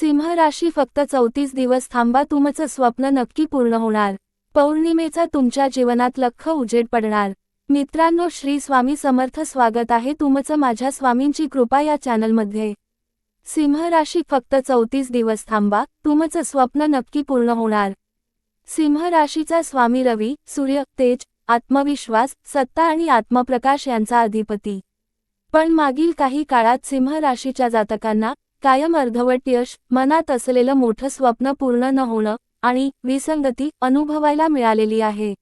सिंह राशी फक्त चौतीस दिवस थांबा तुमचं स्वप्न नक्की पूर्ण होणार. पौर्णिमेचा तुमच्या जीवनात लख उजेड पडणार. मित्रांनो श्री स्वामी समर्थ स्वागत आहे तुमचं माझ्या स्वामींची कृपा या चॅनलमध्ये. सिंह राशी फक्त चौतीस दिवस थांबा तुमचं स्वप्न नक्की पूर्ण होणार. सिंह राशीचा स्वामी रवी सूर्य तेज आत्मविश्वास सत्ता आणि आत्मप्रकाश यांचा अधिपती. पण मागील काही काळात सिंह राशीच्या जातकांना कायम अर्धवट यश मनात असलेलं मोठं स्वप्न पूर्ण न होणं आणि विसंगती अनुभवायला मिळालेली आहे.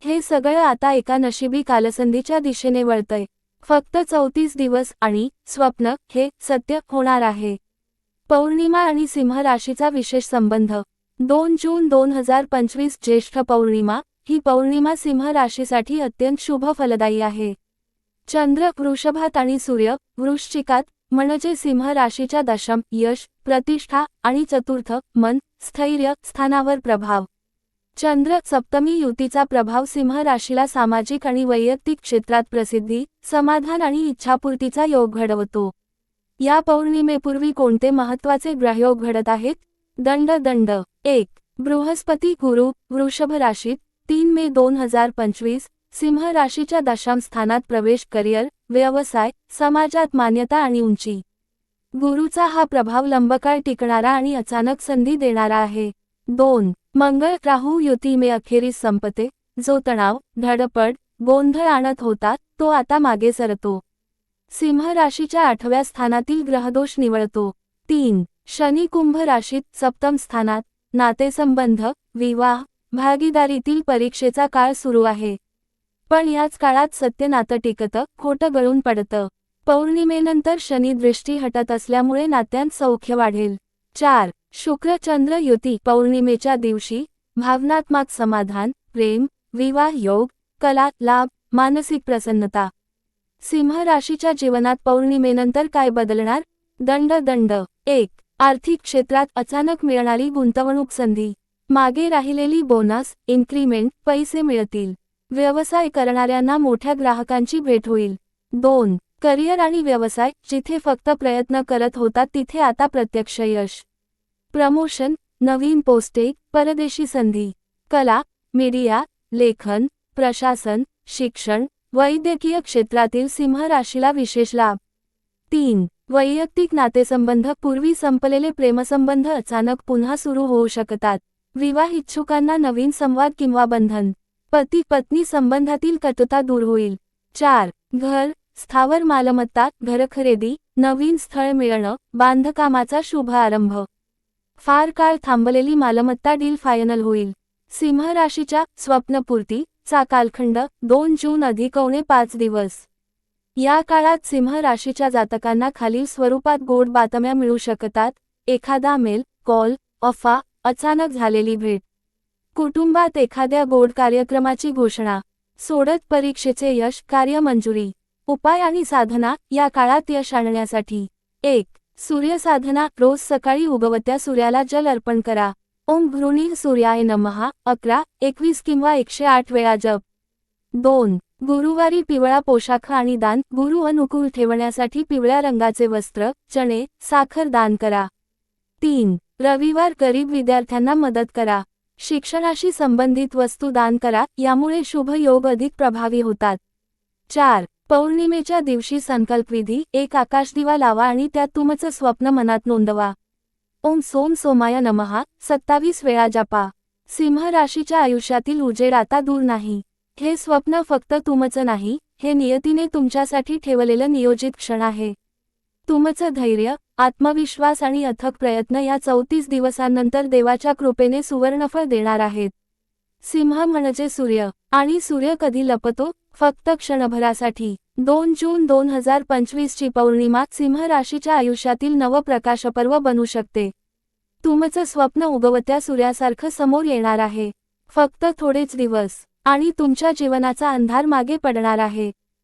हे सगळं आता एका नशिबी कालसंधीच्या दिशेने वळतंय. फक्त चौतीस दिवस आणि स्वप्न हे सत्य होणार आहे. पौर्णिमा आणि सिंह राशीचा विशेष संबंध. दोन जून दोन हजार पंचवीस ज्येष्ठ पौर्णिमा ही पौर्णिमा सिंह राशीसाठी अत्यंत शुभ फलदायी आहे. चंद्र वृषभात आणि सूर्य वृश्चिकात म्हणजे सिंह राशीच्या दशम यश प्रतिष्ठा आणि चतुर्थ मन स्थैर्य स्थानावर प्रभाव. चंद्र सप्तमी युतीचा प्रभाव सिंह राशीला सामाजिक आणि वैयक्तिक क्षेत्रात प्रसिद्धी समाधान आणि इच्छापूर्तीचा योग घडवतो. या पौर्णिमेपूर्वी कोणते महत्त्वाचे ग्रहयोग घडत आहेत? दंड दंड. एक. बृहस्पती गुरु वृषभ राशीत तीन मे दोन हजार पंचवीस सिंह राशीच्या दशाम स्थानात प्रवेश करिअर व्यवसाय समाजात मान्यता आणि उंची. गुरुचा हा प्रभाव लंबकाळ टिकणारा आणि अचानक संधी देणारा आहे. दोन मंगळ राहू युतीमे अखेरीस संपते. जो तणाव धडपड गोंधळ आणत होता तो आता मागे सरतो. सिंह राशीच्या आठव्या स्थानातील ग्रहदोष निवळतो. तीन शनी कुंभ राशीत सप्तम स्थानात नातेसंबंध विवाह भागीदारीतील परीक्षेचा काळ सुरू आहे. पण याच काळात सत्य नातं टिकतं खोटं गळून पडतं. पौर्णिमेनंतर शनी दृष्टी हटत असल्यामुळे नात्यांत सौख्य वाढेल. चार. शुक्र चंद्र युती पौर्णिमेच्या दिवशी भावनात्मक समाधान प्रेम विवाह योग कला लाभ मानसिक प्रसन्नता. सिंह राशीच्या जीवनात पौर्णिमेनंतर काय बदलणार? दंड दंड. एक. आर्थिक क्षेत्रात अचानक मिळणारी गुंतवणूक संधी. मागे राहिलेली बोनस इन्क्रीमेंट पैसे मिळतील. व्यवसाय करणाऱ्यांना मोठ्या ग्राहकांची भेट होईल. दोन करिअर आणि व्यवसाय जिथे फक्त प्रयत्न करत होतात तिथे आता प्रत्यक्ष यश. प्रमोशन नवीन पोस्टे परदेशी संधी. कला मीडिया लेखन प्रशासन शिक्षण वैद्यकीय क्षेत्रातील सिंह राशीला विशेष लाभ. तीन वैयक्तिक नातेसंबंध पूर्वी संपलेले प्रेमसंबंध अचानक पुन्हा सुरू होऊ शकतात. विवाह इच्छुकांना नवीन संवाद किंवा बंधन. पती पत्नी संबंधातील कटुता दूर होईल. चार. घर स्थावर मालमत्ता घरखरेदी नवीन स्थळ मिळणं बांधकामाचा शुभ आरंभ. फार काळ थांबलेली मालमत्ता डील फायनल होईल. सिंह राशीच्या स्वप्नपूर्ती चा कालखंड दोन जून अधिकवणे पाच दिवस. या काळात सिंह राशीच्या जातकांना खालील स्वरूपात गोड बातम्या मिळू शकतात. एखादा मेल कॉल अफा अचानक झालेली भेट. कुटुंबात एखाद्या गोड कार्यक्रमाची घोषणा सोडत परीक्षेचे यश कार्य मंजुरी उपाय आणि साधना या काळात यश आणण्यासाठी. एक सूर्यसाधना रोज सकाळी उगवत्या सूर्याला जल अर्पण करा. ओम भ्रुणी सूर्याय नमहा अकरा एकवीस किंवा एकशे आठ वेळा जप. दोन गुरुवारी पिवळा पोशाख आणि दान गुरु अनुकूल ठेवण्यासाठी पिवळ्या रंगाचे वस्त्र चणे साखर दान करा. तीन रविवार गरीब विद्यार्थ्यांना मदत करा. शिक्षणाशी संबंधित वस्तू दान करा यामुळे शुभ योग अधिक प्रभावी होतात. चार पौर्णिमेच्या दिवशी संकल्पविधी एक आकाशदिवा लावा आणि त्यात तुमचं स्वप्न मनात नोंदवा. ओम सोम सोमाय नमहा सत्तावीस वेळा जपा. सिंह राशीच्या आयुष्यातील उजेड आता दूर नाही. हे स्वप्न फक्त तुमचं नाही हे नियतीने तुमच्यासाठी ठेवलेलं नियोजित क्षण आहे. तुमचं धैर्य आत्मविश्वास आणि अथक प्रयत्न या चौतीस दिवसांनंतर देवाच्या कृपेने सुवर्णफळ देणार आहेत. सिंह म्हणजे सूर्य आणि सूर्य कधी लपतो? फक्त क्षणभरासाठी. दोन जून दोन हजार पंचवीसची पौर्णिमा सिंह राशीच्या आयुष्यातील नवप्रकाशपर्व बनू शकते. तुमचं स्वप्न उगवत्या सूर्यासारखं समोर येणार आहे. फक्त थोडेच दिवस आणि तुमच्या जीवनाचा अंधार मागे पडणार आहे.